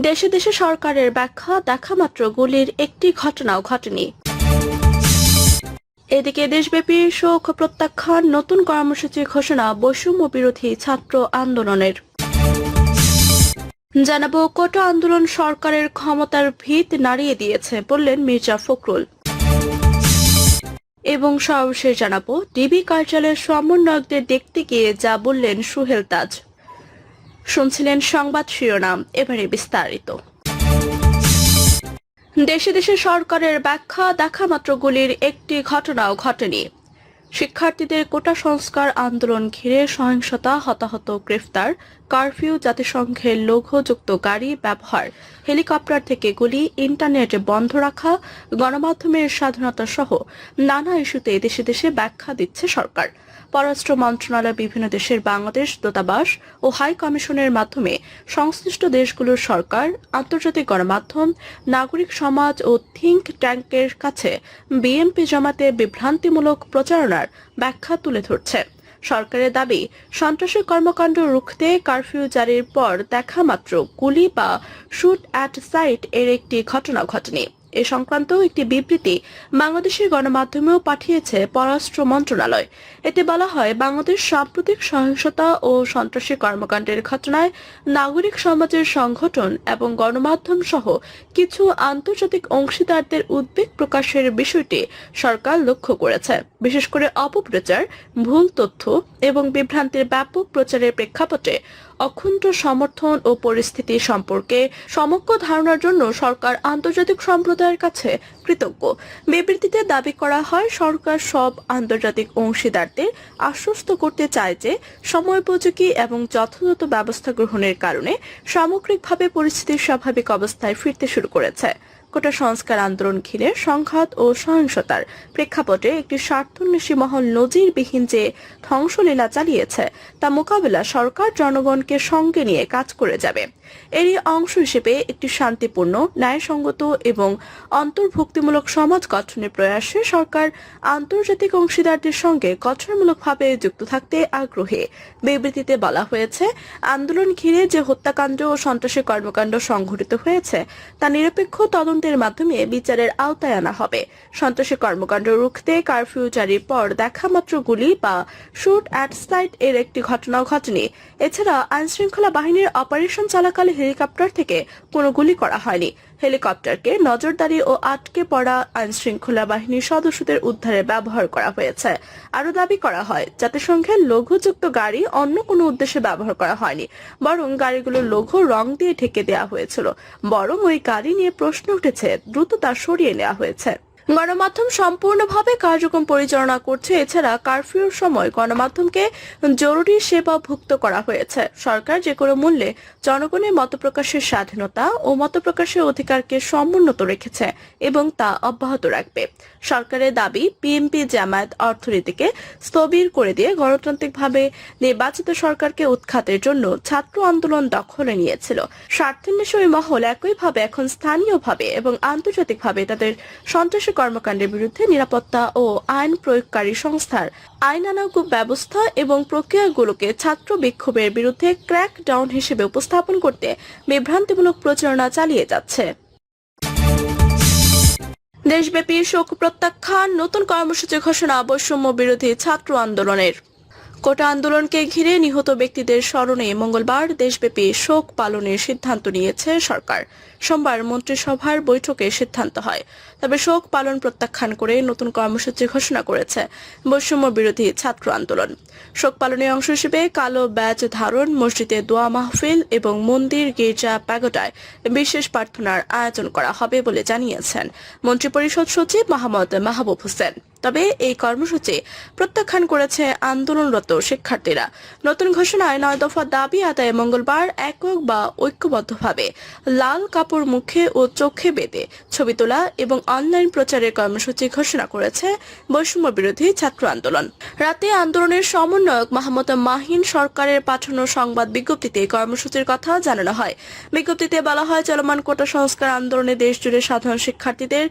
দেশে দেশে সরকারের ব্যাখ্যা দেখা মাত্র গুলির একটি ঘটনাও ঘটেনি। এদিকে দেশব্যাপী শোক প্রত্যাখ্যান, নতুন কর্মসূচি ঘোষণা, বৈষম্য বিরোধী ছাত্র আন্দোলনের। জানাব, কোটা আন্দোলন সরকারের ক্ষমতার ভিত নাড়িয়ে দিয়েছে বললেন মির্জা ফখরুল। এবং সর্বশেষ জানাব, ডিবি কার্যালয়ের সমন্বয়কদের দেখতে গিয়ে যা বললেন সুহেল তাজ। শুনছিলেন সংবাদ শিরোনাম, এবারে বিস্তারিত। দেশে দেশে সরকারের ব্যাখ্যা, দেখা মাত্র গুলির একটি ঘটনাও ঘটেনি। শিক্ষার্থীদের কোটা সংস্কার আন্দোলন ঘিরে সহিংসতা, হতাহত গ্রেফতার কারফিউ, জাতিসংঘের লৌহযুক্ত গাড়ি ব্যবহার, হেলিকপ্টার থেকে গুলি, ইন্টারনেট বন্ধ রাখা, গণমাধ্যমের স্বাধীনতা সহ নানা ইস্যুতে দেশে দেশে ব্যাখ্যা দিচ্ছে সরকার। পররাষ্ট্র মন্ত্রণালয় বিভিন্ন দেশের বাংলাদেশ দূতাবাস ও হাই কমিশনের মাধ্যমে সংশ্লিষ্ট দেশগুলোর সরকার, আন্তর্জাতিক গণমাধ্যম, নাগরিক সমাজ ও থিঙ্ক ট্যাঙ্কের কাছে বিএনপি জমাতে বিভ্রান্তিমূলক প্রচারণার ব্যাখ্যা তুলে ধরছে। সরকারের দাবি, সন্ত্রাসী কর্মকাণ্ড রুখতে কারফিউ জারির পর দেখা মাত্র গুলি বা শুট অ্যাট সাইট এর একটি ঘটনা ঘটেনি। এ সংক্রান্ত একটি বিবৃতি বাংলাদেশের গণমাধ্যমেও পাঠিয়েছে পররাষ্ট্র মন্ত্রণালয়। এতে বলা হয়, বাংলাদেশ সাম্প্রতিক সহিংসতা ও সন্ত্রাসী কর্মকাণ্ডের ঘটনায় নাগরিক সমাজের সংগঠন এবং গণমাধ্যম সহ কিছু আন্তর্জাতিক অংশীদারদের উদ্বেগ প্রকাশের বিষয়টি সরকার লক্ষ্য করেছে। বিশেষ করে অপপ্রচার, ভুল তথ্য এবং বিভ্রান্তির ব্যাপক প্রচারের প্রেক্ষাপটে অখণ্ড সমর্থন ও পরিস্থিতি সম্পর্কে সমগ্র ধারণার জন্য সরকার আন্তর্জাতিক সম্প্রদায়ের কাছে কৃতজ্ঞ। বিবৃতিতে দাবি করা হয়, সরকার সব আন্তর্জাতিক অংশীদারদের আশ্বস্ত করতে চায় যে সময়োপযোগী এবং যথাযথ ব্যবস্থা গ্রহণের কারণে সামগ্রিকভাবে পরিস্থিতির স্বাভাবিক অবস্থায় ফিরতে শুরু করেছে। কোটা সংস্কার আন্দোলন ঘিরে সংঘাত ও সহিংসতার প্রেক্ষাপটে একটি স্বার্থন্বেষী মহল নজিরবিহীন যে ধ্বংসলীলা চালিয়েছে, তা মোকাবেলা সরকার জনগণকে সঙ্গে নিয়ে কাজ করে যাবে। এরই অংশ হিসেবে একটি শান্তিপূর্ণ, ন্যায়সঙ্গত এবং অন্তর্ভুক্তিমূলক সমাজ গঠনের প্রয়াসে সরকার আন্তর্জাতিক অংশীদারদের সঙ্গে গঠনমূলকভাবে যুক্ত থাকতে আগ্রহী। বিবৃতিতে বলা হয়েছে, আন্দোলন ঘিরে যে হত্যাকাণ্ড ও সন্ত্রাসী কর্মকাণ্ড সংঘটিত হয়েছে, তা নিরপেক্ষ তদন্তের মাধ্যমে বিচারের আওতায় আনা হবে। সন্ত্রাসী কর্মকাণ্ড রুখতে কারফিউ জারির পর দেখা মাত্র গুলি বা শুট অ্যাট সাইট এর একটি ঘটনাও ঘটেনি। এছাড়া আইনশৃঙ্খলা বাহিনীর অপারেশন চলাকালে হেলিকপ্টার থেকে কোনো গুলি করা হয়নি। হেলিকপ্টারকে নজরদারি ও আটকে পড়া আইনশৃঙ্খলা বাহিনীর সদস্যদের উদ্ধারে ব্যবহার করা হয়েছে। আরও দাবি করা হয়, জাতিসংঘের লঘুযুক্ত গাড়ি অন্য কোনো উদ্দেশ্যে ব্যবহার করা হয়নি, বরং গাড়িগুলো লঘু রং দিয়ে ঢেকে দেওয়া হয়েছিল। বরং ওই গাড়ি নিয়ে প্রশ্ন উঠেছে, দ্রুত তা সরিয়ে নেওয়া হয়েছে। গণমাধ্যম সম্পূর্ণভাবে কার্যক্রম পরিচালনা করছে। এছাড়া কারফিউর সময় গণমাধ্যমকে জরুরি সেবা ভুক্ত করা হয়েছে। সরকার যে কোনো মূল্যে জনগণের মতপ্রকাশের স্বাধীনতা ও মতপ্রকাশের অধিকারকে সমুন্নত রেখেছে এবং তা অব্যাহত রাখবে। সরকারের দাবি, বিএনপি জামায়াত অর্থনীতিকে স্থবির করে দিয়ে গণতান্ত্রিকভাবে নির্বাচিত সরকারকে উৎখাতের জন্য ছাত্র আন্দোলন দখলে নিয়েছিল। স্বার্থান্বেষী মহল একইভাবে এখন স্থানীয়ভাবে এবং আন্তর্জাতিকভাবে তাদের সন্ত্রাসী কর্মকাণ্ডের বিরুদ্ধে নিরাপত্তা ও আইন প্রয়োগকারী সংস্থার আইনানুগ ব্যবস্থা এবং প্রক্রিয়াগুলোকে ছাত্র বিক্ষোভের বিরুদ্ধে ক্র্যাক ডাউন হিসেবে উপস্থাপন করতে বিভ্রান্তিমূলক প্রচারণা চালিয়ে যাচ্ছে। দেশব্যাপী শোক প্রত্যাখ্যান, নতুন কর্মসূচি ঘোষণা, বৈষম্য বিরোধী ছাত্র আন্দোলনের। কোটা আন্দোলনকে ঘিরে নিহত ব্যক্তিদের স্মরণে মঙ্গলবার দেশব্যাপী শোক পালনের সিদ্ধান্ত নিয়েছে সরকার। সোমবার মন্ত্রিসভার বৈঠকে সিদ্ধান্ত হয়। তবে শোক পালন প্রত্যাখ্যান করে নতুন কর্মসূচি ঘোষণা করেছে বৈষম্য বিরোধী ছাত্র আন্দোলন। শোক পালনের অংশ হিসেবে কালো ব্যাচ ধারণ, মসজিদে দোয়া মাহফিল এবং মন্দির, গির্জা, প্যাগোডায় বিশেষ প্রার্থনার আয়োজন করা হবে বলে জানিয়েছেন মন্ত্রিপরিষদ সচিব মোহাম্মদ মাহবুব হোসেন। তবে এই কর্মসূচি প্রত্যাখ্যান করেছে আন্দোলনরত শিক্ষার্থীরা। নতুন ঘোষণায় নয় দফা দাবি আদায়ে মঙ্গলবার একক বা ঐক্যবদ্ধভাবে লাল কাপড় মুখে ও চোখে বেঁধে ছবি তোলা এবং অনলাইন প্রচারের কর্মসূচি ঘোষণা করেছে বৈষম্য বিরোধী ছাত্র আন্দোলন। রাতে আন্দোলনের সমন্বয়ক মাহমুদ মাহিন সরকারের পাঠানো সংবাদ বিজ্ঞপ্তিতে কর্মসূচির কথা জানানো হয়। বিজ্ঞপ্তিতে বলা হয়, চলমান কোটা সংস্কার আন্দোলনে দেশ জুড়ে সাধারণ শিক্ষার্থীদের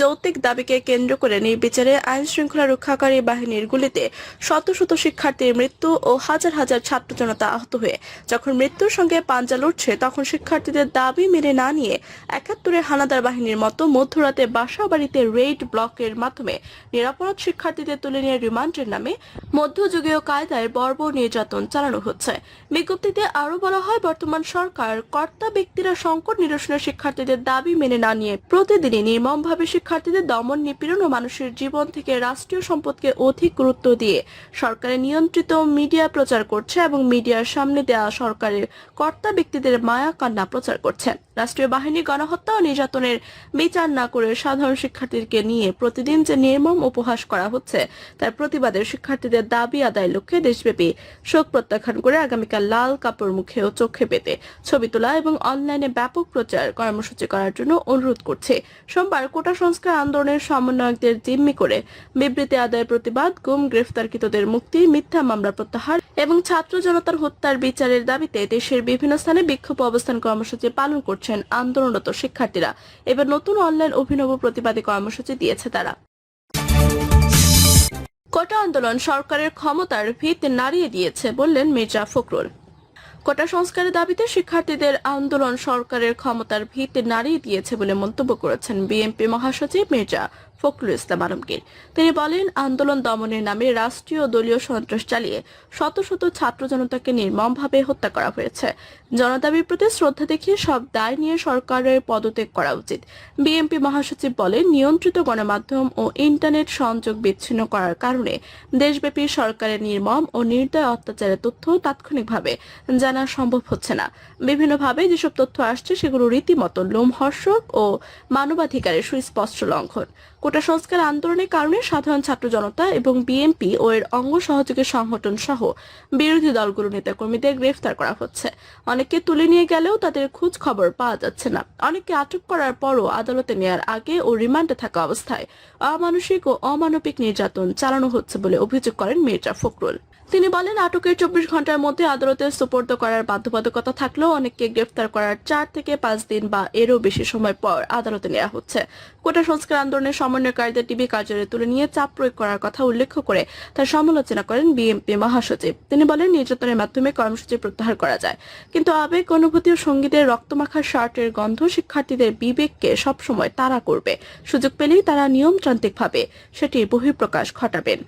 যৌক্তিক দাবিকে কেন্দ্র করে নির্বিচারে আইন শৃঙ্খলা রক্ষাকারী বাহিনীর গুলিতে শত শত শিক্ষার্থীর মৃত্যু ও হাজার হাজার ছাত্র জনতা আহত হয়ে, যখন মৃত্যুর সঙ্গে পাঞ্জা লড়ছে তখন শিক্ষার্থীদের দাবি মেনে না নিয়ে একাত্তরে হানাদার বাহিনীর মতো মধ্যরাতে বাসা বাড়িতে রেড ব্লকের মাধ্যমে নিরাপরাধ শিক্ষার্থীদের তুলে নিয়ে রিমান্ডের নামে মধ্যযুগীয় কায়দায় বর্বর নির্যাতন চালানো হচ্ছে। বিজ্ঞপ্তিতে আরও বলা হয়, বর্তমান সরকার কর্তা ব্যক্তিরা সংকট নিরসনের শিক্ষার্থীদের দাবি মেনে না নিয়ে প্রতিদিনই নির্মমভাবে শিক্ষার্থীদের দমন, নিপীড়ন ও মানুষের জীবন থেকে রাষ্ট্রীয় সম্পদকে অধিক গুরুত্ব দিয়ে সরকারের নিয়ন্ত্রিত মিডিয়া প্রচার করছে এবং মিডিয়ার সামনে দেওয়া সরকারের কর্তা ব্যক্তিদের মায়া কান্না প্রচার করছে। রাষ্ট্রীয় বাহিনী, গণহত্যা ও নির্যাতনের বিচার না করে সাধারণ শিক্ষার্থীদেরকে নিয়ে প্রতিদিন যে নির্মম উপহাস করা হচ্ছে, তার প্রতিবাদে শিক্ষার্থীদের দাবি আদায়ের লক্ষ্যে দেশব্যাপী শোক প্রত্যাখ্যান করে আগামীকাল লাল কাপড় মুখে ও চোখে পেতে ছবি তোলা এবং অনলাইনে ব্যাপক প্রচার কর্মসূচি করার জন্য অনুরোধ করছে। সোমবার কোটা সংস্কার আন্দোলনের সমন্বয়কদের জিম্মি করে বিবৃতি আদায়ের প্রতিবাদ, গুম, গ্রেফতারকৃতদের মুক্তি, মিথ্যা মামলা প্রত্যাহার এবং ছাত্র জনতার হত্যার বিচারের দাবিতে দেশের বিভিন্ন স্থানে বিক্ষোভ অবস্থান কর্মসূচি পালন করছেন আন্দোলনরত শিক্ষার্থীরা। এবার নতুন অনলাইন অভিনব প্রতিবাদী কর্মসূচি দিয়েছে তারা। কোটা আন্দোলন সরকারের ক্ষমতার ভিত নাড়িয়ে দিয়েছে বললেন মির্জা ফখরুল। কোটা সংস্কারের দাবিতে শিক্ষার্থীদের আন্দোলন সরকারের ক্ষমতার ভিত নাড়িয়ে দিয়েছে বলে মন্তব্য করেছেন বিএনপি মহাসচিব মির্জা ফখরুল ইসলাম আলমগীর। তিনি বলেন, আন্দোলন দমনের নামে রাষ্ট্রীয় দলীয় সন্ত্রাস চালিয়ে শত শত ছাত্র জনতাকে নির্মমভাবে হত্যা করা হয়েছে। জনদাবির প্রতি শ্রদ্ধা দেখিয়ে সব দায় নিয়ে সরকারের পদত্যাগ করা উচিত। বিএনপি মহাসচিব বলেন, নিয়ন্ত্রিত গণমাধ্যম ও ইন্টারনেট সংযোগ বিচ্ছিন্ন করার কারণে দেশব্যাপী সরকারের নির্মম ও নির্দয় অত্যাচারের তথ্য তাৎক্ষণিকভাবে জানা সম্ভব হচ্ছে না। বিভিন্নভাবে যেসব তথ্য আসছে, সেগুলো রীতিমতো লোমহর্ষক ও মানবাধিকারের সুস্পষ্ট লঙ্ঘন। কোটা সংস্কার আন্দোলনের কারণে সাধারণ ছাত্র জনতা এবং বিএনপি ও এর অঙ্গ সহযোগী সংগঠন সহ বিরোধী দলগুলোর নেতাকর্মীদের গ্রেফতার করা হচ্ছে। অনেকে তুলে নিয়ে গেলেও তাদের খোঁজ খবর পাওয়া যাচ্ছে না। অনেককে আটক করার পরও আদালতে নেয়ার আগে ও রিমান্ডে থাকা অবস্থায় অমানসিক ও অমানবিক নির্যাতন চালানো হচ্ছে বলে অভিযোগ করেন মির্জা ফখরুল। তিনি বলেন, আটকের চব্বিশ ঘণ্টার মধ্যে আদালতে সুপর্দ করার বাধ্যবাধকতা থাকলেও অনেককে গ্রেফতার করার চার থেকে পাঁচ দিন বা এরও বেশি সময় পর আদালতে নেওয়া হচ্ছে। কোটা সংস্কার আন্দোলনের সমন্বয়কারীদের টিভি কার্যালয়ে তুলে নিয়ে চাপ প্রয়োগ করার কথা উল্লেখ করে তার সমালোচনা করেন বিএনপি মহাসচিব। তিনি বলেন, নির্যাতনের মাধ্যমে কর্মসূচি প্রত্যাহার করা যায়। কিন্তু আবেগ, অনুভূতি ও সঙ্গীতের রক্তমাখা শার্টের গন্ধ শিক্ষার্থীদের বিবেককে সবসময় তাড়া করবে। সুযোগ পেলেই তারা নিয়মতান্ত্রিকভাবে সেটির বহিঃপ্রকাশ ঘটাবেন।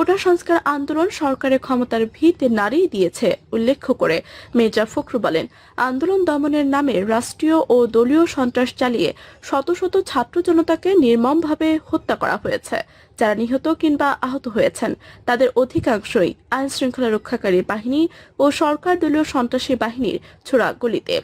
কোটা সংস্কার আন্দোলন সরকারের ক্ষমতার ভিত নাড়িয়ে দিয়েছে, উল্লেখ করে মির্জা ফখরু বলেন। আন্দোলন দমনের নামে রাষ্ট্রীয় ও দলীয় সন্ত্রাস চালিয়ে শত শত ছাত্র জনতাকে নির্মমভাবে হত্যা করা হয়েছে, যারা নিহত কিংবা আহত হয়েছেন। তাদের অধিকাংশই আইন শৃঙ্খলা রক্ষাকারী বাহিনী ও সরকার দলীয় সন্ত্রাসী বাহিনীর ছোড়া গুলিতে।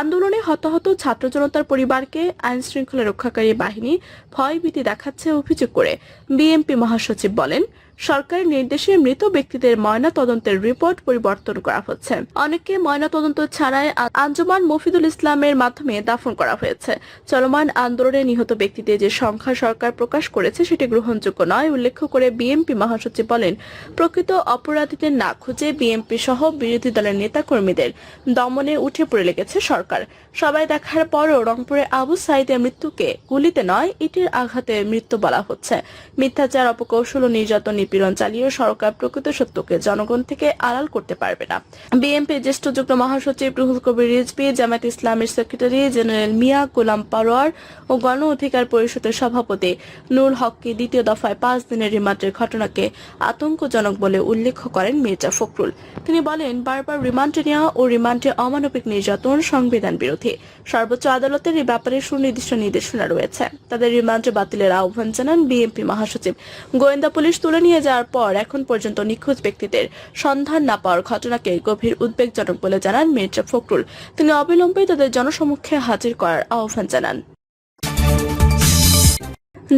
আন্দোলনে হতাহত ছাত্র জনতার পরিবারকে আইন শৃঙ্খলা রক্ষাকারী বাহিনী ভয়ভীতি দেখাচ্ছে অভিযোগ করে বিএনপি মহাসচিব বলেন সরকারের নির্দেশে মৃত ব্যক্তিদের ময়না তদন্তের রিপোর্ট পরিবর্তন করা হচ্ছে। অনেককে ময়না তদন্ত ছাড়াই আঞ্জুমান মফিদুল ইসলামের মাধ্যমে দাফন করা হয়েছে। চলমান আন্দোলনে নিহত ব্যক্তিদের যে সংখ্যা সরকার প্রকাশ করেছে সেটি গ্রহণযোগ্য নয় উল্লেখ করে বিএনপি মহাসচিব বলেন, প্রকৃত অপরাধীদের না খুঁজে বিএনপি সহ বিরোধী দলের নেতাকর্মীদের দমনে উঠে পড়ে লেগেছে সরকার। সবাই দেখার পরও রংপুরে আবু সাইদের মৃত্যুকে গুলিতে নয়, ইটের আঘাতে মৃত্যু বলা হচ্ছে। মিথ্যাচার, অপকৌশল ও নির্যাতন নিপীড়ন চালিয়ে সরকার প্রকৃত সত্যকে জনগণ থেকে আড়াল করতে পারবে না। বিএনপি জ্যেষ্ঠ যুগ্ম মহাসচিব রুহুল কবির রিজভি, জামায়াত ইসলামের সেক্রেটারি জেনারেল মিয়া গোলাম পারোয়ার ও গণ অধিকার পরিষদের সভাপতি নুর হককে দ্বিতীয় দফায় পাঁচ দিনের রিমান্ডের ঘটনাকে আতঙ্কজনক বলে উল্লেখ করেন মির্জা ফখরুল। তিনি বলেন, বারবার রিমান্ডে নেওয়া ও রিমান্ডে অমানবিক নির্যাতন সংবিধান বিরোধী। সর্বোচ্চ আদালতের এই ব্যাপারে সুনির্দিষ্ট নির্দেশনা রয়েছে। তাদের রিমান্ড বাতিলের আহ্বান জানান বিএনপি মহাসচিব। গোয়েন্দা পুলিশ তুলে নিয়ে যাওয়ার পর এখন পর্যন্ত নিখোঁজ ব্যক্তিদের সন্ধান না পাওয়ার ঘটনাকে গভীর উদ্বেগজনক বলে জানান মির্জা ফখরুল। তিনি অবিলম্বে তাদের জনসমক্ষে হাজির করার আহ্বান জানান।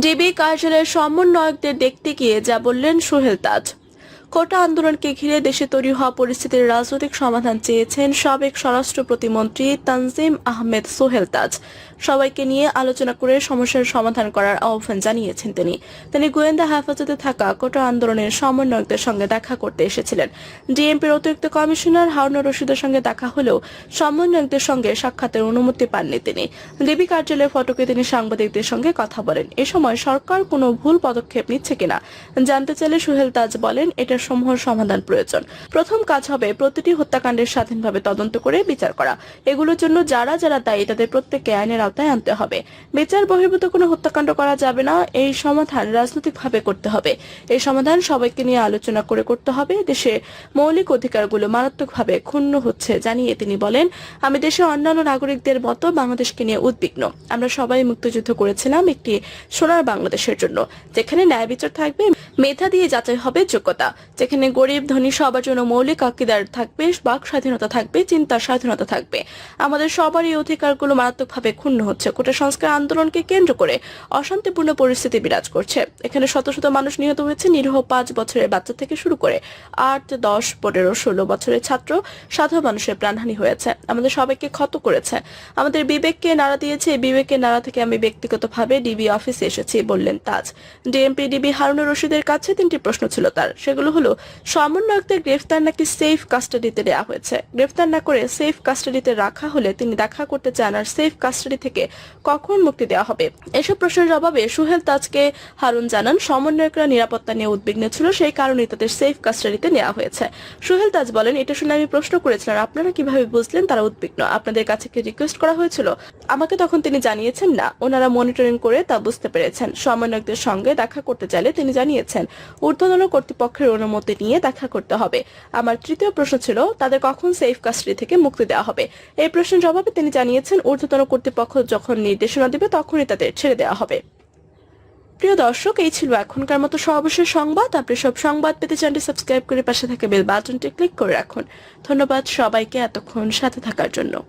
ডিবি কার্যালয়ের সমন্বয়কদের দেখতে গিয়ে যা বললেন সোহেল তাজ। কোটা আন্দোলনকে ঘিরে দেশে তৈরি হওয়া পরিস্থিতির রাজনৈতিক সমাধান চেয়েছেন সাবেক স্বরাষ্ট্র প্রতিমন্ত্রী তানজিম আহমেদ সোহেল তাজ। সবাইকে নিয়ে আলোচনা করে সমস্যার সমাধান করার আহ্বান জানিয়েছেন তিনি। তিনি গোয়েন্দা হেফাজতে থাকা কোটা আন্দোলনের সমন্বয়কদের সঙ্গে দেখা করতে এসেছিলেন। ডিএমপির অতিরিক্ত কমিশনার হারুন রশিদের সঙ্গে দেখা হলেও সমন্বয়কদের সঙ্গে সাক্ষাতের অনুমতি পাননি তিনি। ডিবি কার্যালয়ের ফটকে তিনি সাংবাদিকদের সঙ্গে কথা বলেন। এ সময় সরকার কোনো ভুল পদক্ষেপ নিচ্ছে কিনা জানতে চাইলে সুহেল তাজ বলেন এটার সমূহ সমাধান প্রয়োজন। প্রথম কাজ হবে প্রতিটি হত্যাকাণ্ডের স্বাধীনভাবে তদন্ত করে বিচার করা। এগুলোর জন্য যারা যারা দায়ী তাদের প্রত্যেককে আইনের আওতায় আনতে হবে। বিচার বহির্ভূত কোনো হত্যাকাণ্ড করা যাবে না, এই সমাধান রাজনৈতিকভাবে করতে হবে। এই সমাধান সবাইকে নিয়ে আলোচনা করে করতে হবে। দেশে মৌলিক অধিকারগুলো মারাত্মকভাবে ক্ষুণ্ণ হচ্ছে জানিয়ে তিনি বলেন, আমি দেশের অন্যান্য নাগরিকদের মতো বাংলাদেশকে নিয়ে উদ্বিগ্ন। আমরা সবাই মুক্তিযুদ্ধ করেছিলাম একটি সোনার বাংলাদেশের জন্য, যেখানে ন্যায় বিচার থাকবে মেধা দিয়ে যাচাই হবে যোগ্যতা, যেখানে গরিব, ধনী, সবার জন্য মৌলিক আকিদার থাকবে, বাক স্বাধীনতা থাকবে, চিন্তার স্বাধীনতা থাকবে। আমাদের সবার এই অধিকারগুলো মারাত্মকভাবে ক্ষুণ্ণ হচ্ছে। কোটা সংস্কার আন্দোলনকে কেন্দ্র করে অশান্তিপূর্ণ পরিস্থিতি বিরাজ করছে। এখানে শত শত মানুষ নিহত হয়েছে নিরীহ পাঁচ বছরের বাচ্চা থেকে শুরু করে আট, দশ, পনেরো, ষোলো বছরের ছাত্র সাধারণ মানুষের প্রাণহানি হয়েছে। আমাদের সবাইকে ক্ষত করেছে। আমাদের বিবেককে নাড়া দিয়েছে। বিবেকের নাড়া থেকে আমি ব্যক্তিগতভাবে ডিবি অফিসে এসেছি, বললেন তাজ। ডিএমপি ডিবি হারুনুর রশিদের কাছে তিনটি প্রশ্ন ছিল তার। সেগুলো হলো, সমন্বয়কদের গ্রেফতার নাকি সেফ কাস্টাডিতে দেওয়া হয়েছে? গ্রেফতার না করে সেফ কাস্টাডিতে রাখা হলে তিনি দেখা করতে চান আর সেফ কাস্টাডি থেকে কখন মুক্তি দেওয়া হবে? এসব প্রশ্নের জবাবে সুহেল তাজকে হারুন জানান, সমন্বয়করা নিরাপত্তা নিয়ে উদ্বিগ্ন ছিল, সেই কারণেই তাদের সেফ কাস্টাডিতে নেওয়া হয়েছে। সুহেল তাজ বলেন, এটা শুনে আমি প্রশ্ন করেছিলাম আপনারা কীভাবে বুঝলেন তারা উদ্বিগ্ন? আপনাদের কাছে কি রিকোয়েস্ট করা হয়েছিল? আমাকে তখন তিনি জানিয়েছেন, না। ওনারা মনিটরিং করে তা বুঝতে পেরেছেন। সমন্বয়কদের সঙ্গে দেখা করতে চাইলে তিনি জানিয়েছেন ঊর্ধ্বতন কর্তৃপক্ষের অনুমতি নিয়ে দেখা করতে হবে। আমার তৃতীয় প্রশ্ন ছিল, তাদের কখন সেফ কাস্টাডি থেকে মুক্তি দেওয়া হবে? এই প্রশ্নের জবাবে তিনি জানিয়েছেন, ঊর্ধ্বতন কর্তৃপক্ষ যখন নির্দেশনা দিবে, তখনই তাদের ছেড়ে দেওয়া হবে। প্রিয় দর্শক, এই ছিল এখনকার মতো সর্বশেষ সংবাদ। আপনি সব সংবাদ পেতে চ্যানেলটি সাবস্ক্রাইব করে পাশে থাকা বেল বাটনটি ক্লিক করে রাখুন। ধন্যবাদ সবাইকে এতক্ষণ সাথে থাকার জন্য।